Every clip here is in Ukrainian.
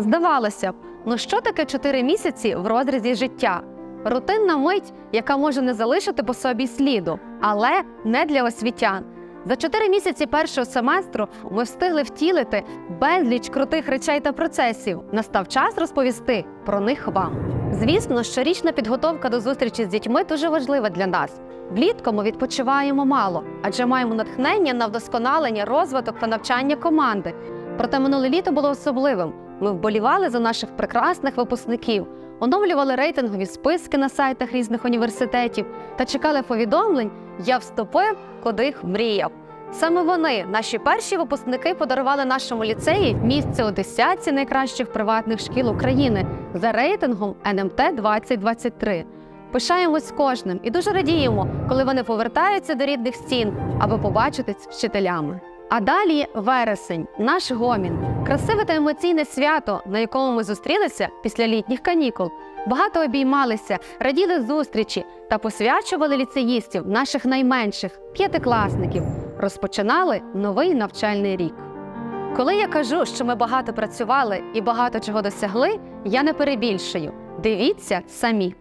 Здавалося б, ну що таке 4 місяці в розрізі життя? Рутинна мить, яка може не залишити по собі сліду, але не для освітян. За 4 місяці першого семестру ми встигли втілити безліч крутих речей та процесів. Настав час розповісти про них вам. Звісно, щорічна підготовка до зустрічі з дітьми дуже важлива для нас. Влітку ми відпочиваємо мало, адже маємо натхнення на вдосконалення, розвиток та навчання команди. Проте минуле літо було особливим. Ми вболівали за наших прекрасних випускників, оновлювали рейтингові списки на сайтах різних університетів та чекали повідомлень Я вступив, куди їх мріяв. Саме вони, наші перші випускники, подарували нашому ліцеї місце у десятці найкращих приватних шкіл України за рейтингом НМТ 2023. Пишаємось кожним і дуже радіємо, коли вони повертаються до рідних стін, аби побачитись з вчителями. А далі вересень, наш гомін, красиве та емоційне свято, на якому ми зустрілися після літніх канікул. Багато обіймалися, раділи зустрічі та посвячували ліцеїстів, наших найменших п'ятикласників. Розпочинали новий навчальний рік. Коли я кажу, що ми багато працювали і багато чого досягли, я не перебільшую. Дивіться самі.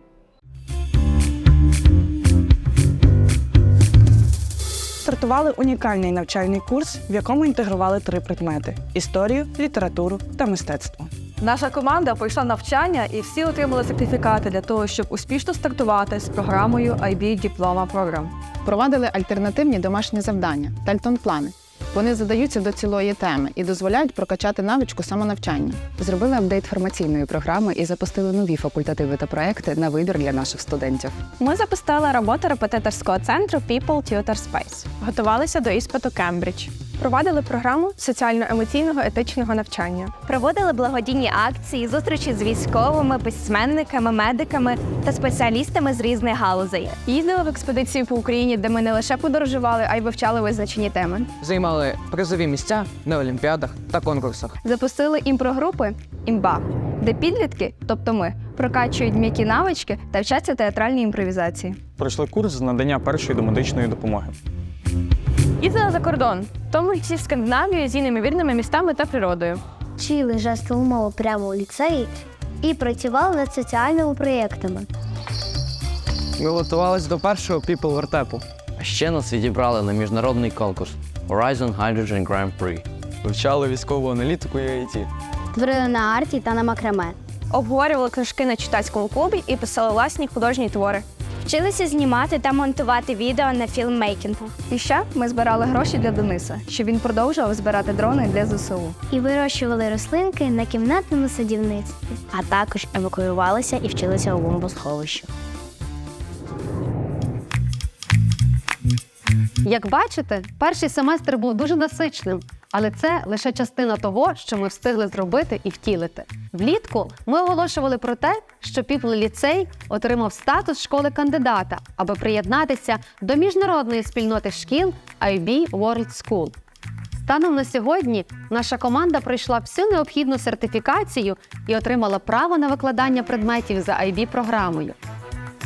Стартували унікальний навчальний курс, в якому інтегрували три предмети: історію, літературу та мистецтво. Наша команда пройшла навчання і всі отримали сертифікати для того, щоб успішно стартувати з програмою IB Diploma Program. Провадили альтернативні домашні завдання Тальтон-плани. Вони задаються до цілої теми і дозволяють прокачати навичку самонавчання. Зробили апдейт формаційної програми і запустили нові факультативи та проекти на вибір для наших студентів. Ми запустили роботу репетиторського центру People Tutor Space. Готувалися до іспиту Кембридж. Провадили програму соціально-емоційного етичного навчання. Проводили благодійні акції, зустрічі з військовими, письменниками, медиками та спеціалістами з різних галузей. Їздили в експедиції по Україні, де ми не лише подорожували, а й вивчали визначені теми. Займали призові місця на олімпіадах та конкурсах. Запустили імпрогрупи імба, де підлітки, тобто ми, прокачують м'які навички та вчаться театральній імпровізації. Пройшли курс з надання першої домедичної допомоги. Їздили за кордон, в тому числі в Скандинавію з неймовірними містами та природою. вчили жестову мову прямо у ліцеї і працювали над соціальними проєктами. Ми готувалися до першого People вертепу. А ще нас відібрали на міжнародний конкурс Horizon Hydrogen Grand Prix. Вивчали військову аналітику і IT. Творили на арті та на макраме. Обговорювали книжки на читацькому клубі і писали власні художні твори. Вчилися знімати та монтувати відео на фільммейкінгу. І ще ми збирали гроші для Дениса, щоб він продовжував збирати дрони для ЗСУ. І вирощували рослинки на кімнатному садівництві. А також евакуювалися і вчилися у бомбосховищу. Як бачите, перший семестр був дуже насичним, але це лише частина того, що ми встигли зробити і втілити. Влітку ми оголошували про те, що People ліцей отримав статус школи кандидата, аби приєднатися до міжнародної спільноти шкіл IB World School. Станом на сьогодні наша команда пройшла всю необхідну сертифікацію і отримала право на викладання предметів за IB програмою.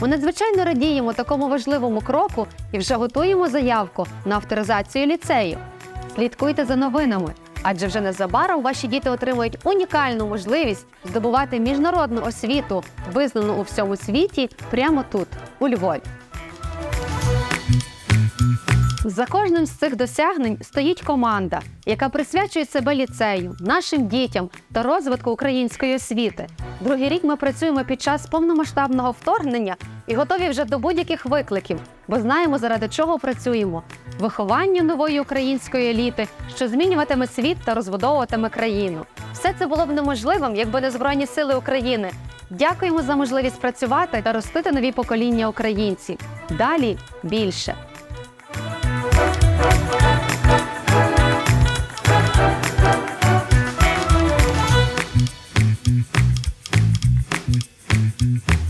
Ми надзвичайно радіємо такому важливому кроку і вже готуємо заявку на авторизацію ліцею. Слідкуйте за новинами, адже вже незабаром ваші діти отримують унікальну можливість здобувати міжнародну освіту, визнану у всьому світі, прямо тут, у Львові. За кожним з цих досягнень стоїть команда, яка присвячує себе ліцею, нашим дітям та розвитку української освіти. Другий рік ми працюємо під час повномасштабного вторгнення і готові вже до будь-яких викликів, бо знаємо, заради чого працюємо: вихованню нової української еліти, що змінюватиме світ та розбудовуватиме країну. Все це було б неможливим, якби не Збройні Сили України. Дякуємо за можливість працювати та ростити нові покоління українців. Далі більше. Mm-hmm.